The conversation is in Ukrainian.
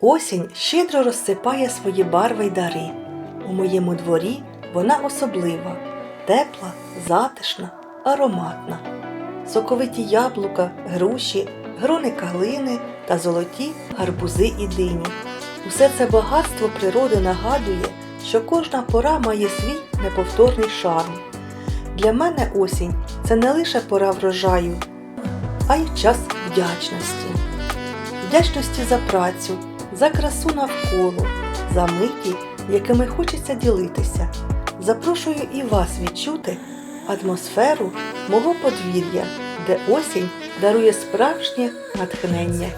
Осінь щедро розсипає свої барви й дари. У моєму дворі вона особлива, тепла, затишна, ароматна. Соковиті яблука, груші, грони калини та золоті гарбузи і дині. Усе це багатство природи нагадує, що кожна пора має свій неповторний шарм. Для мене осінь це не лише пора врожаю, а й час вдячності. Вдячності за працю, за красу навколо, за миті, якими хочеться ділитися. Запрошую і вас відчути атмосферу мого подвір'я, де осінь дарує справжнє натхнення.